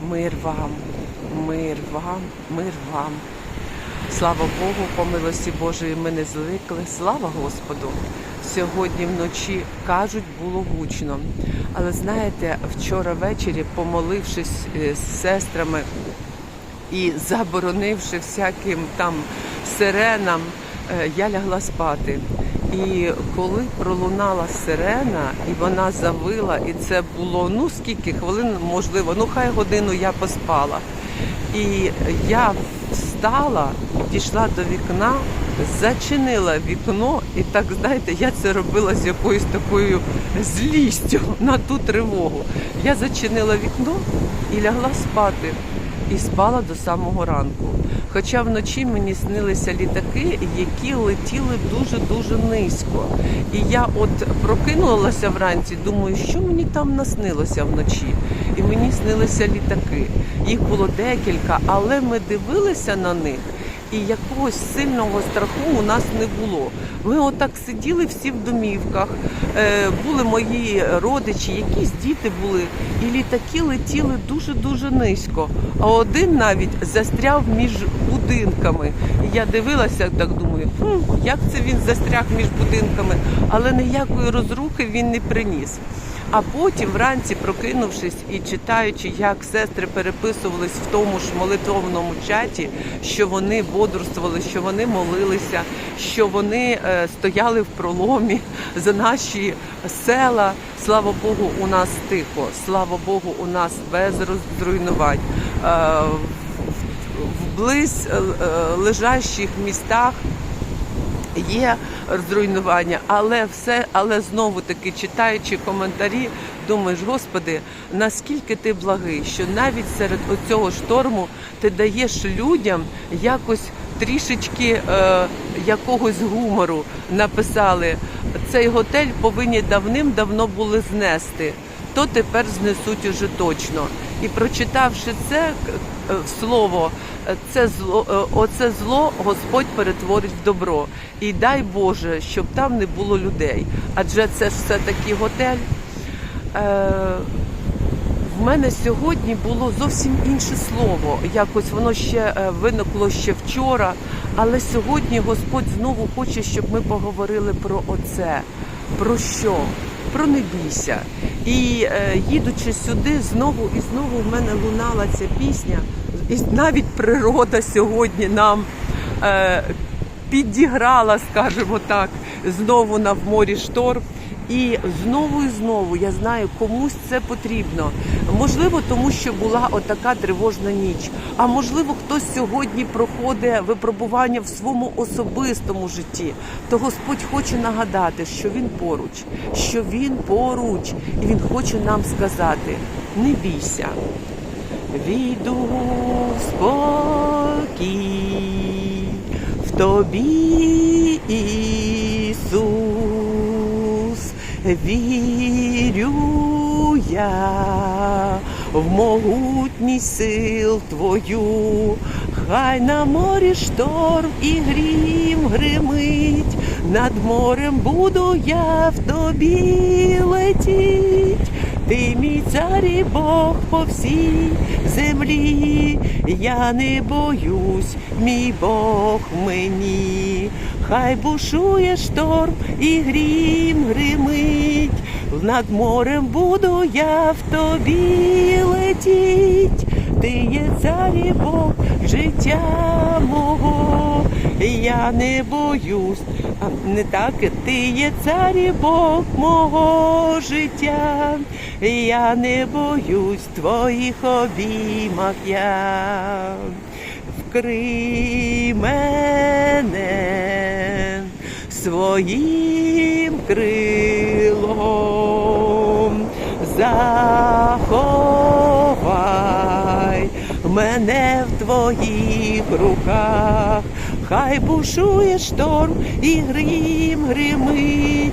Мир вам, мир вам, мир вам. Слава Богу, по милості Божої ми не звикли. Слава Господу! Сьогодні вночі кажуть, було гучно. Але знаєте, вчора ввечері, помолившись е, з сестрами і заборонивши всяким там сиренам, е, я лягла спати. І коли пролунала сирена, і вона завила, і це було ну скільки хвилин, можливо, ну хай годину я поспала. І я встала, підійшла до вікна, зачинила вікно, і так знаєте, я це робила з якоюсь такою злістю на ту тривогу. Я зачинила вікно і лягла спати. І спала до самого ранку. Хоча вночі мені снилися літаки, які летіли дуже-дуже низько. І я от прокинулася вранці, думаю, що мені там наснилося вночі. І мені снилися літаки. Їх було декілька, але ми дивилися на них. І якогось сильного страху у нас не було. Ми отак сиділи всі в домівках. Е, були мої родичі, якісь діти були, і літаки летіли дуже дуже низько. А один навіть застряв між будинками. Я дивилася, так думаю, хм, як це він застряг між будинками, але ніякої розрухи він не приніс. А потім, вранці, прокинувшись і читаючи, як сестри переписувались в тому ж молитовному чаті, що вони бодрствували, що вони молилися, що вони е, стояли в проломі за наші села. Слава Богу, у нас тихо. Слава Богу, у нас без розруйнувань. Е, вблизь е, лежащих містах є зруйнування, але все, але знову таки читаючи коментарі, думаєш, Господи, наскільки ти благий, що навіть серед оцього шторму ти даєш людям якось трішечки е, якогось гумору написали. Цей готель повинні давним-давно були знести, то тепер знесуть уже точно. І прочитавши це е, слово, це зло, е, оце зло Господь перетворить в добро. І дай Боже, щоб там не було людей. Адже це ж все таки готель. Е, в мене сьогодні було зовсім інше слово. Якось воно ще виникло ще вчора. Але сьогодні Господь знову хоче, щоб ми поговорили про оце. Про що? Про не бійся. І е, їдучи сюди, знову і знову в мене лунала ця пісня. І навіть природа сьогодні нам е, підіграла, скажімо так, знову на в морі шторм. І знову і знову я знаю, комусь це потрібно. Можливо, тому що була отака тривожна ніч. А можливо, хтось сьогодні проходить випробування в своєму особистому житті. То Господь хоче нагадати, що він поруч, що він поруч, і він хоче нам сказати: не бійся, війду спокій, в тобі Ісус, вірю я в могутність сил Твою, хай на морі шторм і грім гримить, над морем буду я в тобі летіть. Ти мій цар і Бог по всій землі, я не боюсь, мій Бог мені, хай бушує шторм і грім гримить, над морем буду я в тобі летіть, ти є цар Бог життя мого, я не боюсь, не так, ти є цар і Бог мого життя, я не боюсь твоїх обіймах я. Вкрий мене своїм крилом, заховай мене в твоїх руках, хай бушує шторм і грім гримить,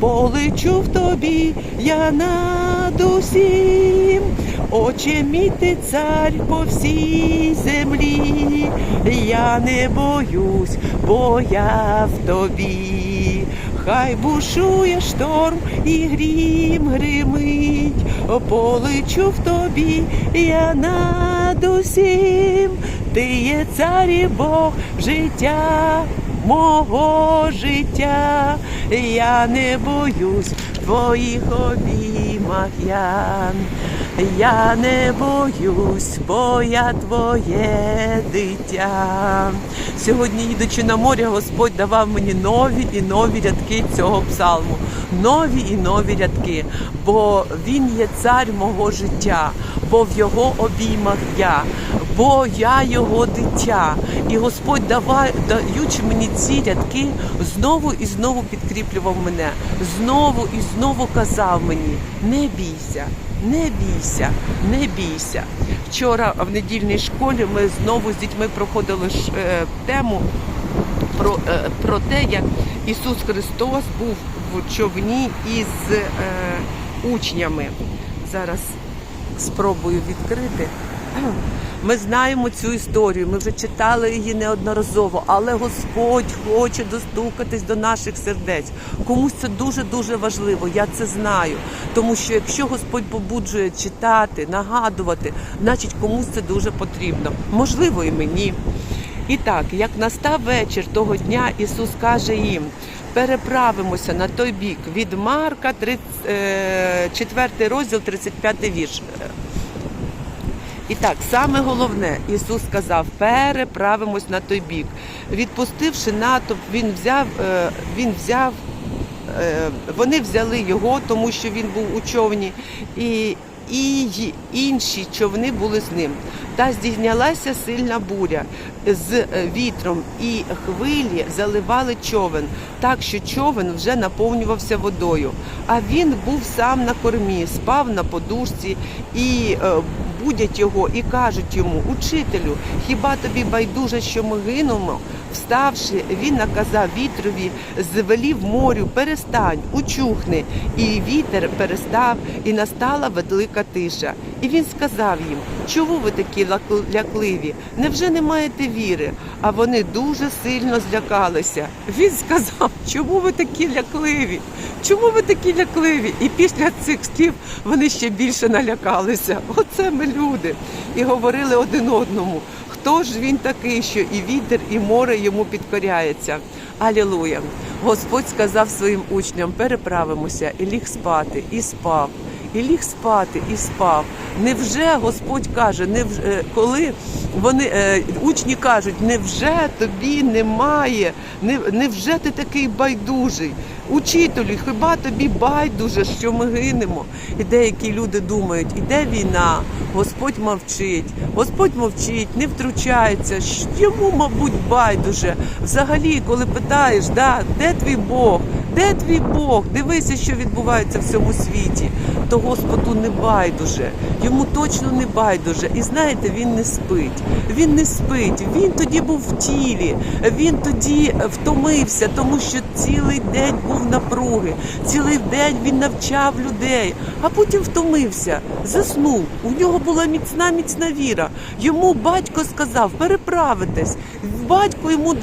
полечу в тобі я над усім. Оче мій ти цар по всій землі, я не боюсь, бо я в тобі. Хай бушує шторм і грім гримить, полечу в тобі я над усім, ти є цар і Бог життя мого життя, я не боюсь твоїх обіймах я. Я не боюсь, бо я твоє дитя. Сьогодні, їдучи на море, Господь давав мені нові і нові рядки цього псалму. Нові і нові рядки, бо Він є цар мого життя, бо в його обіймах я, бо я його дитя. І Господь давай, даючи мені ці рядки, знову і знову підкріплював мене, знову і знову казав мені: не бійся. Не бійся, не бійся. Вчора в недільній школі ми знову з дітьми проходили е, тему про, е, про те, як Ісус Христос був в човні із е, учнями. Зараз спробую відкрити. Ми знаємо цю історію, ми вже читали її неодноразово, але Господь хоче достукатись до наших сердець. Комусь це дуже дуже важливо. Я це знаю. Тому що якщо Господь побуджує читати, нагадувати, значить комусь це дуже потрібно. Можливо, і мені. І так, як настав вечір того дня, Ісус каже їм: переправимося на той бік від Марка, 4 розділ, 35 вірш. І так, саме головне, Ісус сказав, переправимось на той бік. Відпустивши натовп, він взяв, е, він взяв, е, вони взяли його, тому що він був у човні, і, і інші човни були з ним. Та здійнялася сильна буря з е, вітром, і хвилі заливали човен, так що човен вже наповнювався водою. А він був сам на кормі, спав на подушці і будять його і кажуть йому, учителю, хіба тобі байдуже, що ми гинемо? Вставши, він наказав вітрові, звелів морю, перестань, учухни. І вітер перестав, і настала велика тиша. І він сказав їм, чому ви такі лякливі? Невже не маєте віри? А вони дуже сильно злякалися. Він сказав, чому ви такі лякливі? Чому ви такі лякливі? І після цих слів вони ще більше налякалися. Оце ми люди. І говорили один одному. Хто ж він такий, що і вітер, і море йому підкоряється? Алілуя! Господь сказав своїм учням: переправимося і ліг спати, і спав. І ліг спати, і спав. Невже Господь каже, невже, коли вони е, учні кажуть, невже тобі немає, невже ти такий байдужий? Учителю, хіба тобі байдуже, що ми гинемо? І деякі люди думають, іде війна, Господь мовчить, Господь мовчить, не втручається. Йому, мабуть, байдуже. Взагалі, коли питаєш, да, де твій Бог? Де твій Бог? Дивися, що відбувається в цьому світі. То Господу не байдуже. Йому точно не байдуже. І знаєте, він не спить. Він не спить. Він тоді був в тілі. Він тоді втомився, тому що цілий день був напруги. Цілий день він навчав людей, а потім втомився, заснув. У нього була міцна, міцна віра. Йому батько сказав переправитись. Батько йому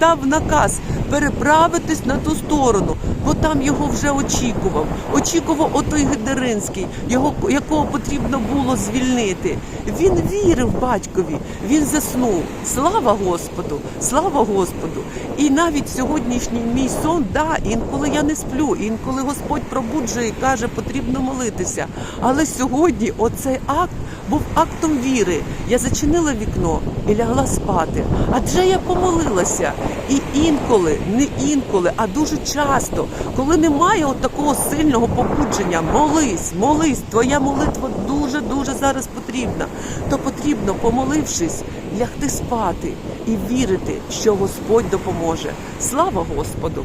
дав наказ переправитись на ту сторону, бо там його вже очікував. Очікував отой Гедеринський, його якого потрібно було звільнити. Він вірив батькові, він заснув. Слава Господу! Слава Господу! І навіть сьогоднішній мій сон, да, інколи я не сплю, інколи Господь пробуджує і каже, потрібно молитися. Але сьогодні оцей акт був актом віри. Я зачинила вікно і лягла спати. Адже я помолилася. І інколи, не інколи, а дуже часто, коли немає от такого сильного побудження, молись, молись, твоя молитва дуже дуже зараз потрібна. То потрібно, помолившись, лягти спати і вірити, що Господь допоможе. Слава Господу!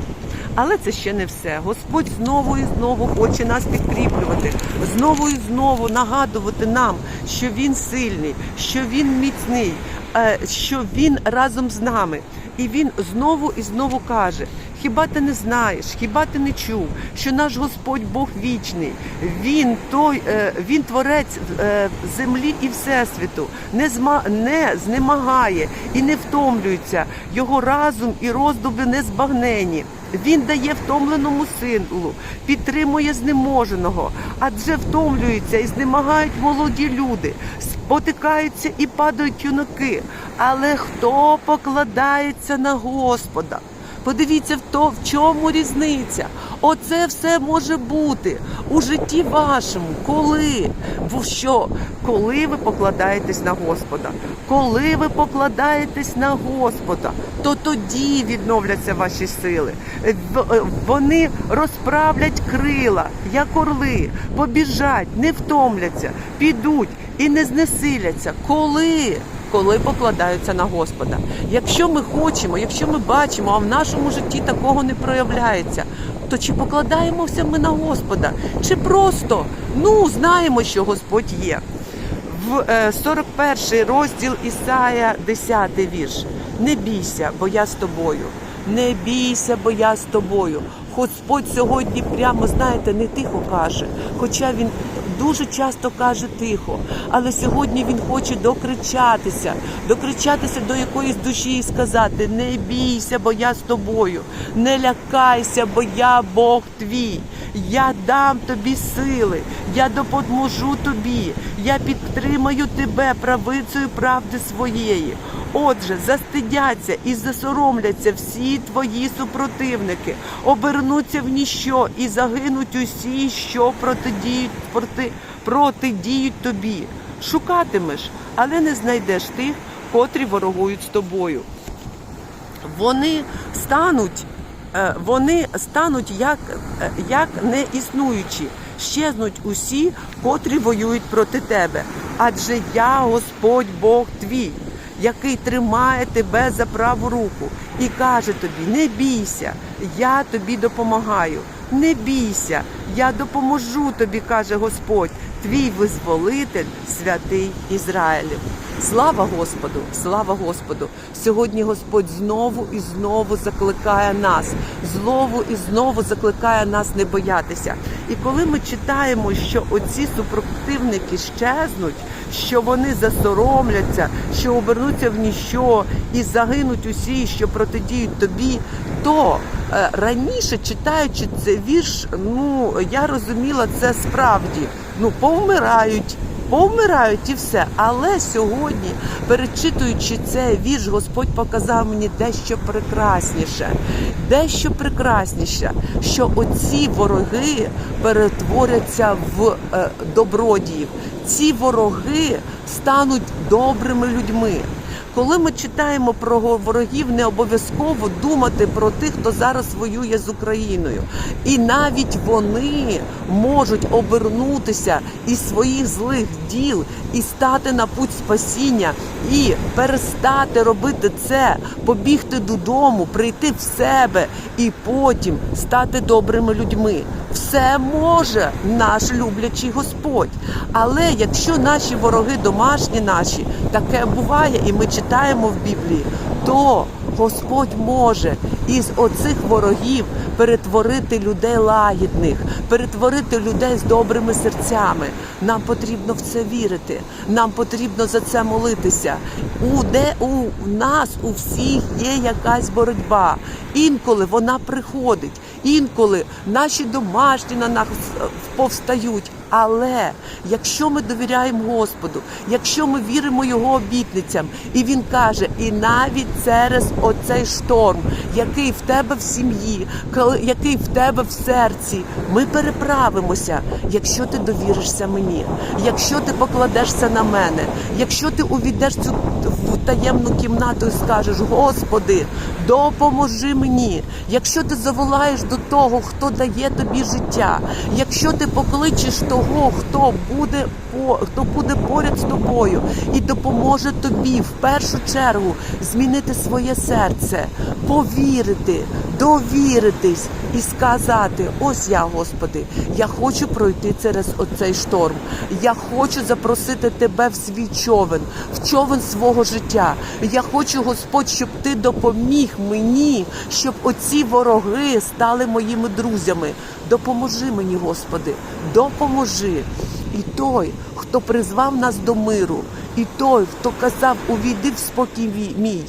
Але це ще не все. Господь знову і знову хоче нас підкріплювати, знову і знову нагадувати нам, що Він сильний, що Він міцний, е, що Він разом з нами. І він знову і знову каже: хіба ти не знаєш, хіба ти не чув, що наш Господь Бог вічний, Він той, е, Він творець е, землі і всесвіту, не зма не знемагає і не втомлюється. Його разум і роздуби не збагнені. Він дає втомленому силу, підтримує знеможеного, адже втомлюються і знемагають молоді люди, спотикаються і падають юнаки. Але хто покладається на Господа? Подивіться в то, в чому різниця. Оце все може бути у житті вашому. Коли? В що? Коли ви покладаєтесь на Господа? Коли ви покладаєтесь на Господа, то тоді відновляться ваші сили. Е, Вони розправлять крила, як орли, побіжать, не втомляться, підуть і не знесиляться. Коли? коли покладаються на Господа. Якщо ми хочемо, якщо ми бачимо, а в нашому житті такого не проявляється, то чи покладаємося ми на Господа, чи просто ну знаємо, що Господь є. В е, 41 розділ Ісая, 10 вірш. Не бійся, бо я з тобою. Не бійся, бо я з тобою. Господь сьогодні прямо, знаєте, не тихо каже, хоча він дуже часто каже тихо, але сьогодні він хоче докричатися, докричатися до якоїсь душі і сказати: не бійся, бо я з тобою, не лякайся, бо я Бог твій. Я дам тобі сили, я допоможу тобі, я підтримаю тебе правицею правди своєї. Отже, застидяться і засоромляться всі твої супротивники, обернуться в ніщо і загинуть усі, що протидіють проти, протидіють тобі. Шукатимеш, але не знайдеш тих, котрі ворогують з тобою вони стануть, е, вони стануть як, е, як не існуючі, щезнуть усі, котрі воюють проти тебе. Адже я Господь Бог твій, який тримає тебе за праву руку і каже тобі: не бійся, я тобі допомагаю. Не бійся, я допоможу тобі, каже Господь, твій визволитель, святий Ізраїлів. Слава Господу! Слава Господу! Сьогодні Господь знову і знову закликає нас, знову і знову закликає нас не боятися. І коли ми читаємо, що оці супротивники щезнуть, що вони засоромляться, що обернуться в ніщо і загинуть усі, що протидіють тобі, то е, раніше читаючи цей вірш, ну я розуміла це справді. Ну повмирають. Повмирають і все. Але сьогодні, перечитуючи цей вірш, Господь показав мені дещо прекрасніше, дещо прекрасніше, що оці вороги перетворяться в е, добродіїв. Ці вороги стануть добрими людьми. Коли ми читаємо про ворогів, не обов'язково думати про тих, хто зараз воює з Україною. І навіть вони можуть обернутися із своїх злих діл і стати на путь спасіння, і перестати робити це, побігти додому, прийти в себе і потім стати добрими людьми. Все може наш люблячий Господь. Але якщо наші вороги домашні наші, таке буває, і ми читаємо в Біблії, то Господь може із оцих ворогів перетворити людей лагідних, перетворити людей з добрими серцями. Нам потрібно в це вірити. Нам потрібно за це молитися. У де у нас у всіх є якась боротьба. Інколи вона приходить, інколи наші домашні на нас е, повстають. Але якщо ми довіряємо Господу, якщо ми віримо Його обітницям, і Він каже, і навіть через оцей шторм, який в тебе в сім'ї, який в тебе в серці, ми переправимося, якщо ти довіришся мені, якщо ти покладешся на мене, якщо ти увійдеш цю таємну кімнату і скажеш, Господи, допоможи мені. Якщо ти заволаєш до того, хто дає тобі життя, якщо ти покличеш того, хто буде хто буде поряд з тобою і допоможе тобі в першу чергу змінити своє серце, повірити, довіритись і сказати: ось я, Господи, я хочу пройти через оцей шторм. Я хочу запросити тебе в свій човен, в човен свого життя. Життя. Я хочу, Господь, щоб ти допоміг мені, щоб оці вороги стали моїми друзями. Допоможи мені, Господи, допоможи. І той, хто призвав нас до миру, і той, хто казав, увійди в спокій мій,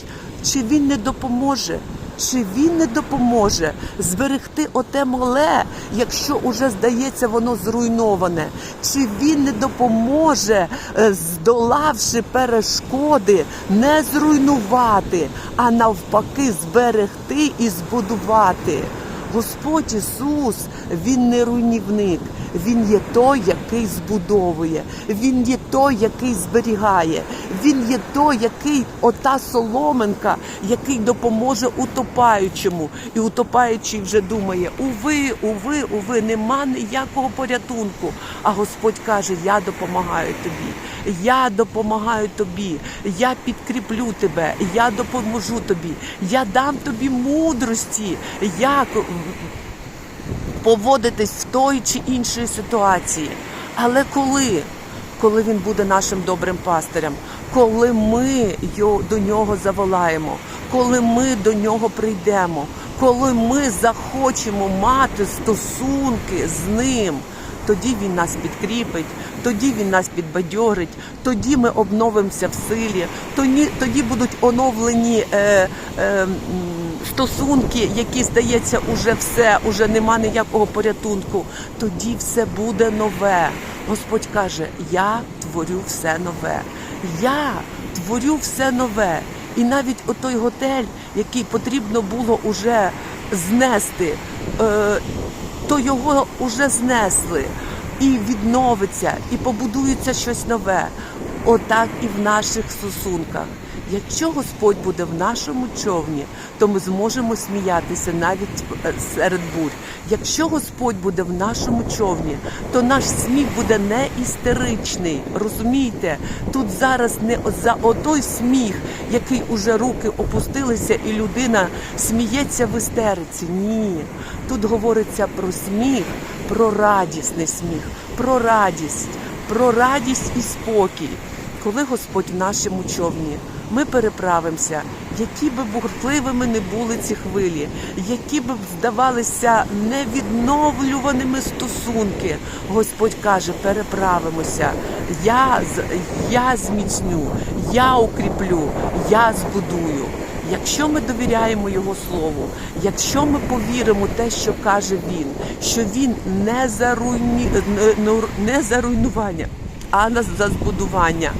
чи він не допоможе? Чи він не допоможе зберегти оте мале, якщо уже здається воно зруйноване? Чи він не допоможе, е, здолавши перешкоди, не зруйнувати, а навпаки зберегти і збудувати? Господь Ісус, Він не руйнівник, Він є той, який збудовує, Він є той, який зберігає, Він є той, який ота соломинка, який допоможе утопаючому. І утопаючий вже думає: уви, уви, уви, нема ніякого порятунку. А Господь каже: Я допомагаю тобі, я допомагаю тобі, я підкріплю тебе, я допоможу тобі, я дам тобі мудрості, як поводитись в той чи іншій ситуації. Але коли? Коли він буде нашим добрим пастирем, коли ми до нього заволаємо, коли ми до нього прийдемо, коли ми захочемо мати стосунки з ним, тоді він нас підкріпить, тоді він нас підбадьорить, тоді ми обновимося в силі, тоді, тоді будуть оновлені е, е, стосунки, які здається, уже все, уже нема ніякого порятунку. Тоді все буде нове. Господь каже: Я творю все нове. Я творю все нове. І навіть отой готель, який потрібно було уже знести, е, то його вже знесли і відновиться, і побудується щось нове. Отак і в наших стосунках. Якщо Господь буде в нашому човні, то ми зможемо сміятися навіть е, серед бурь. Якщо Господь буде в нашому човні, то наш сміх буде не істеричний. Розумієте? Тут зараз не за отой сміх, який уже руки опустилися, і людина сміється в істериці. Ні. Тут говориться про сміх, про радісний сміх, про радість, про радість і спокій. Коли Господь в нашому човні, ми переправимося, які би бурхливими не були ці хвилі, які б здавалися невідновлюваними стосунки. Господь каже: переправимося. Я, я зміцню, я укріплю, я збудую. Якщо ми довіряємо Його Слову, якщо ми повіримо те, що каже Він, що Він не за, руйні... не- не за руйнування, а на за збудування.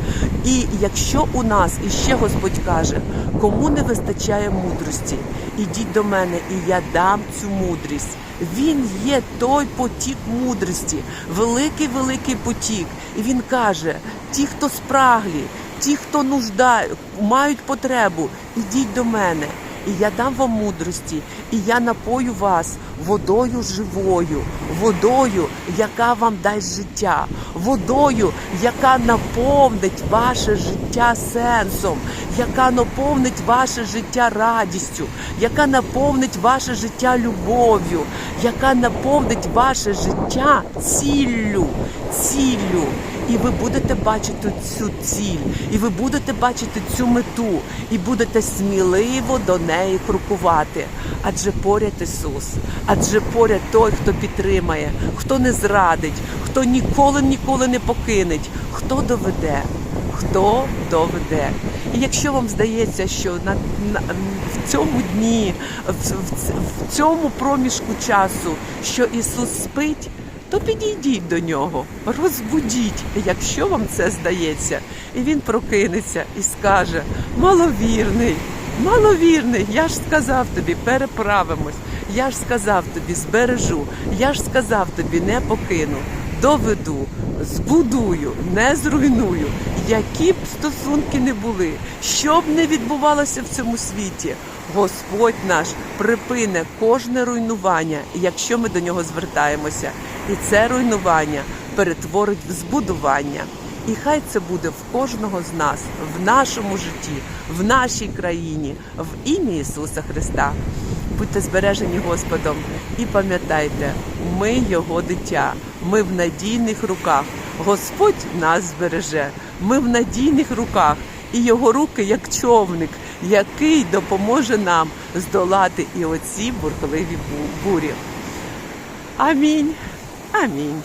І якщо у нас іще Господь каже, кому не вистачає мудрості, ідіть до мене, і я дам цю мудрість. Він є той потік мудрості, великий великий потік. І він каже: ті, хто спраглі, ті, хто нуждають, мають потребу, ідіть до мене. І я дам вам мудрості, і я напою вас водою живою, водою, яка вам дасть життя, водою, яка наповнить ваше життя сенсом, яка наповнить ваше життя радістю, яка наповнить ваше життя любов'ю, яка наповнить ваше життя ціллю, ціллю. І ви будете бачити цю ціль, і ви будете бачити цю мету, і будете сміливо до неї крокувати. Адже поряд Ісус, адже поряд той, хто підтримає, хто не зрадить, хто ніколи ніколи не покинеть, хто доведе, хто доведе. І якщо вам здається, що на, на в цьому дні, в, в, в цьому проміжку часу, що Ісус спить. То підійдіть до нього, розбудіть, якщо вам це здається, і він прокинеться і скаже: маловірний, маловірний, я ж сказав тобі, переправимось, я ж сказав тобі, збережу, я ж сказав тобі, не покину, доведу, збудую, не зруйную, які б стосунки не були, що б не відбувалося в цьому світі. Господь наш припине кожне руйнування, якщо ми до нього звертаємося. І це руйнування перетворить в збудування. І хай це буде в кожного з нас, в нашому житті, в нашій країні, в ім'я Ісуса Христа. Будьте збережені Господом і пам'ятайте, ми Його дитя, ми в надійних руках. Господь нас збереже. Ми в надійних руках, і його руки як човник, який допоможе нам здолати і оці бурхливі бу- бурі. Амінь. Амінь.